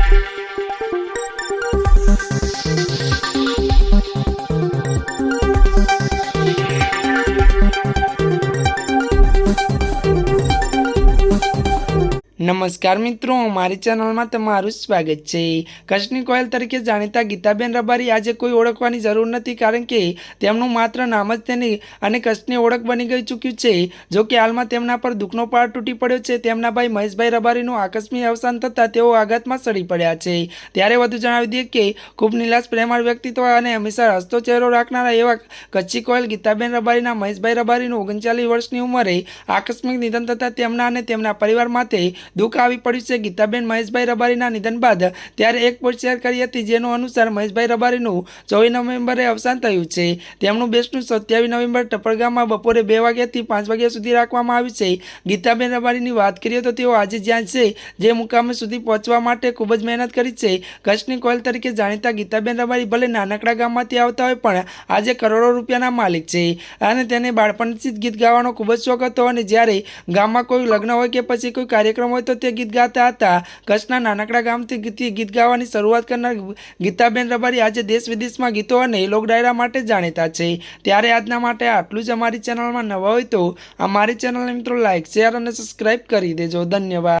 thank you. નમસ્કાર મિત્રો, મારી ચેનલમાં તમારું સ્વાગત છે. કચ્છની કોયલ તરીકે જાણીતા ગીતાબેન રબારી આજે કોઈ ઓળખવાની જરૂર નથી, કારણ કે તેમનું માત્ર નામ જ તેની અને કચ્છની ઓળખ બની ગઈ ચૂક્યું છે. જો કે હાલમાં તેમના પર દુઃખનો પાર તૂટી પડ્યો છે. તેમના ભાઈ મહેશભાઈ રબારીનું આકસ્મિક અવસાન થતાં તેઓ આઘાતમાં સડી પડ્યા છે. ત્યારે વધુ જણાવી દઈએ કે, ખૂબ નિલાસ પ્રેમાળ વ્યક્તિત્વ અને હંમેશા હસતો ચહેરો રાખનારા એવા કચ્છી કોયલ ગીતાબેન રબારીના મહેશભાઈ રબારીનું ઓગણચાલીસ વર્ષની ઉંમરે આકસ્મિક નિધન થતાં તેમના અને તેમના પરિવાર માટે દુઃખ આવી પડ્યું છે. ગીતાબેન મહેશભાઈ રબારીના નિધન બાદ ત્યારે એક પોસ્ટ શેર કરી હતી જેનો અનુસાર મહેશભાઈ રબારીનું ચોવીસ નવેમ્બરે અવસાન થયું છે. તેમનું બેસ્ટનું સત્યાવીસ નવેમ્બર ટપરગામમાં બપોરે બે વાગ્યાથી પાંચ વાગ્યા સુધી રાખવામાં આવ્યું છે. ગીતાબેન રબારીની વાત કરીએ તો તેઓ આજે જ્યાં છે, જે મુકામે સુધી પહોંચવા માટે ખૂબ જ મહેનત કરી છે. કચ્છની કોયલ તરીકે જાણીતા ગીતાબેન રબારી ભલે નાનકડા ગામમાંથી આવતા હોય, પણ આજે કરોડો રૂપિયાના માલિક છે અને તેને બાળપણથી જ ગીત ગાવાનો ખૂબ જ શોખ હતો અને જ્યારે ગામમાં કોઈ લગ્ન હોય કે પછી કોઈ કાર્યક્રમ હોય તો તે ગીત ગાતા હતા. કચ્છના નાનકડા ગામથી ગીત ગાવાની શરૂઆત કરનાર ગીતાબેન રબારી આજે દેશ વિદેશમાં ગીતો અને લોક ડાયરા માટે જાણીતા છે. ત્યારે આજના માટે આટલું જ અમારી ચેનલમાં નવા હોય તો અમારી ચેનલને મિત્રો લાઇક શેર અને સબસ્ક્રાઈબ કરી દેજો. ધન્યવાદ.